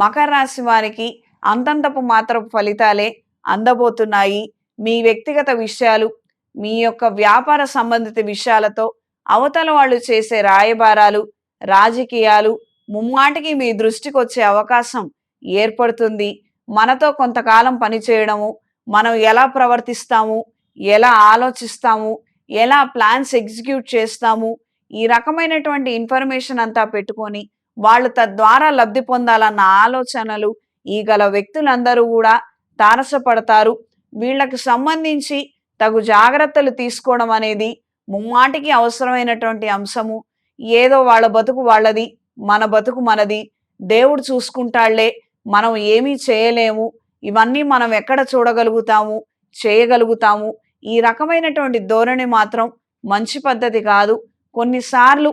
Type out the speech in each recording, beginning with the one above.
మకర రాశి వారికి అంతంతపు మాత్రపు ఫలితాలే అందబోతున్నాయి. మీ వ్యక్తిగత విషయాలు మీ యొక్క వ్యాపార సంబంధిత విషయాలతో అవతల వాళ్ళు చేసే రాయబారాలు రాజకీయాలు ముమ్మాటికి మీ దృష్టికి వచ్చే అవకాశం ఏర్పడుతుంది. మనతో కొంతకాలం పనిచేయడము మనం ఎలా ప్రవర్తిస్తాము ఎలా ఆలోచిస్తాము ఎలా ప్లాన్స్ ఎగ్జిక్యూట్ చేస్తాము ఈ రకమైనటువంటి ఇన్ఫర్మేషన్ అంతా పెట్టుకొని వాళ్ళు తద్వారా లబ్ధి పొందాలన్న ఆలోచనలు ఈ గల వ్యక్తులందరూ కూడా తారసపడతారు. వీళ్ళకి సంబంధించి తగు జాగ్రత్తలు తీసుకోవడం అనేది ముమ్మాటికి అవసరమైనటువంటి అంశము. ఏదో వాళ్ళ బతుకు వాళ్ళది మన బతుకు మనది. దేవుడు చూసుకుంటాళ్ళే మనం ఏమీ చేయలేము. ఇవన్నీ మనం ఎక్కడ చూడగలుగుతాము చేయగలుగుతాము. ఈ రకమైనటువంటి ధోరణి మాత్రం మంచి పద్ధతి కాదు. కొన్నిసార్లు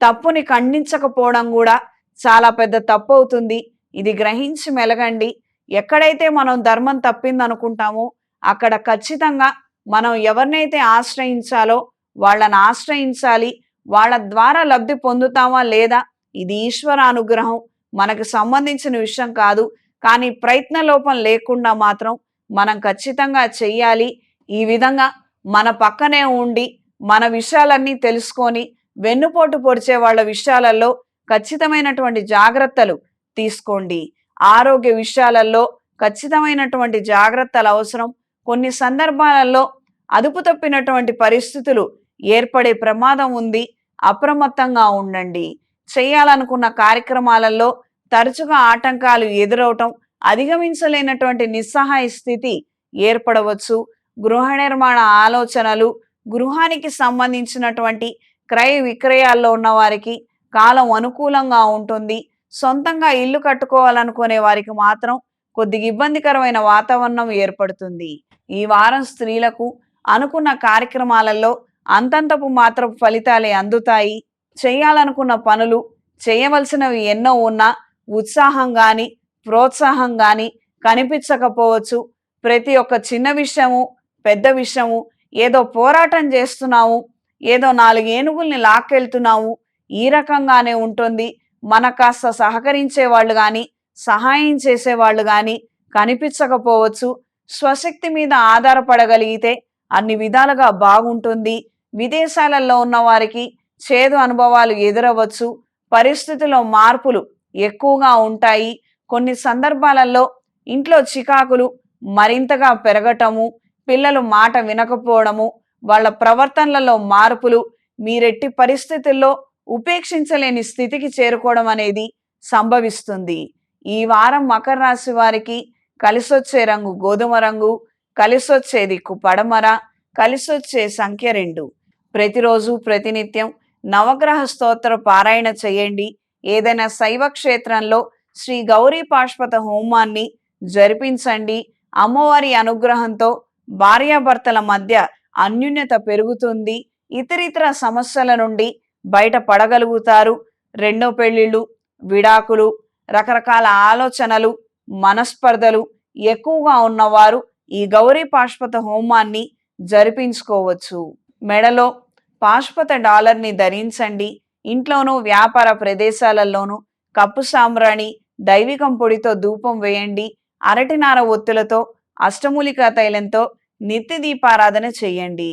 తప్పుని ఖండించకపోవడం కూడా చాలా పెద్ద తప్పు అవుతుంది. ఇది గ్రహించి మెలగండి. ఎక్కడైతే మనం ధర్మం తప్పిందనుకుంటామో అక్కడ ఖచ్చితంగా మనం ఎవరినైతే ఆశ్రయించాలో వాళ్ళని ఆశ్రయించాలి. వాళ్ళ ద్వారా లబ్ధి పొందుతామా లేదా? ఇది ఈశ్వర అనుగ్రహం. మనకు సంబంధించిన విషయం కాదు. కానీ ప్రయత్న లోపం లేకుండా మాత్రం మనం ఖచ్చితంగా చెయ్యాలి. ఈ విధంగా మన పక్కనే ఉండి మన విషయాలన్నీ తెలుసుకొని వెన్నుపోటు పొడిచే వాళ్ళ విషయాలలో ఖచ్చితమైనటువంటి జాగ్రత్తలు తీసుకోండి. ఆరోగ్య విషయాలలో ఖచ్చితమైనటువంటి జాగ్రత్తలు అవసరం. కొన్ని సందర్భాలలో అదుపు తప్పినటువంటి పరిస్థితులు ఏర్పడే ప్రమాదం ఉంది. అప్రమత్తంగా ఉండండి. చేయాలనుకున్న కార్యక్రమాలలో తరచుగా ఆటంకాలు ఎదురవటం అధిగమించలేనటువంటి నిస్సహాయ స్థితి ఏర్పడవచ్చు. గృహ నిర్మాణ ఆలోచనలు గృహానికి సంబంధించినటువంటి క్రయ విక్రయాల్లో ఉన్న వారికి కాలం అనుకూలంగా ఉంటుంది. సొంతంగా ఇల్లు కట్టుకోవాలనుకునే వారికి మాత్రం కొద్దిగా ఇబ్బందికరమైన వాతావరణం ఏర్పడుతుంది. ఈ వారం స్త్రీలకు అనుకున్న కార్యక్రమాలలో అంతంతపు మాత్రపు ఫలితాలే అందుతాయి. చేయాలనుకున్న పనులు చేయవలసినవి ఎన్నో ఉన్నా ఉత్సాహం కానీ ప్రోత్సాహం కానీ కనిపించకపోవచ్చు. ప్రతి ఒక్క చిన్న విషయము పెద్ద విషయము ఏదో పోరాటం చేస్తున్నాము ఏదో నాలుగు ఏనుగుల్ని లాక్కెళ్తున్నావు. ఈ రకంగానే ఉంటుంది. మన కాస్త సహకరించే వాళ్ళు కానీ సహాయం చేసేవాళ్ళు కానీ కనిపించకపోవచ్చు. స్వశక్తి మీద ఆధారపడగలిగితే అన్ని విధాలుగా బాగుంటుంది. విదేశాలలో ఉన్న వారికి చేదు అనుభవాలు ఎదురవచ్చు. పరిస్థితిలో మార్పులు ఎక్కువగా ఉంటాయి. కొన్ని సందర్భాలలో ఇంట్లో చికాకులు మరింతగా పెరగటము పిల్లలు మాట వినకపోవడము వాళ్ళ ప్రవర్తనలలో మార్పులు మీరెట్టి పరిస్థితుల్లో ఉపేక్షించలేని స్థితికి చేరుకోవడం అనేది సంభవిస్తుంది. ఈ వారం మకర రాశి వారికి కలిసొచ్చే రంగు గోధుమ రంగు కలిసొచ్చే దిక్కు పడమర కలిసొచ్చే సంఖ్య రెండు. ప్రతిరోజు ప్రతినిత్యం నవగ్రహ స్తోత్ర పారాయణ చేయండి. ఏదైనా శైవ క్షేత్రంలో శ్రీ గౌరీ పాష్పత హోమాన్ని జరిపించండి. అమ్మవారి అనుగ్రహంతో భార్యాభర్తల మధ్య అన్యూన్యత పెరుగుతుంది. ఇతరితర సమస్యల నుండి బయటపడగలుగుతారు. రెండో పెళ్ళిళ్ళు విడాకులు రకరకాల ఆలోచనలు మనస్పర్ధలు ఎక్కువగా ఉన్నవారు ఈ గౌరీ పాష్పత హోమాన్ని జరిపించుకోవచ్చు. మెడలో పాష్పత డాలర్ని ధరించండి. ఇంట్లోనూ వ్యాపార ప్రదేశాలలోనూ కప్పు సాంబ్రాణి దైవికం పొడితో ధూపం వేయండి. అరటినార ఒత్తులతో అష్టమూలికా తైలంతో నిత్య దీపారాధన చేయండి.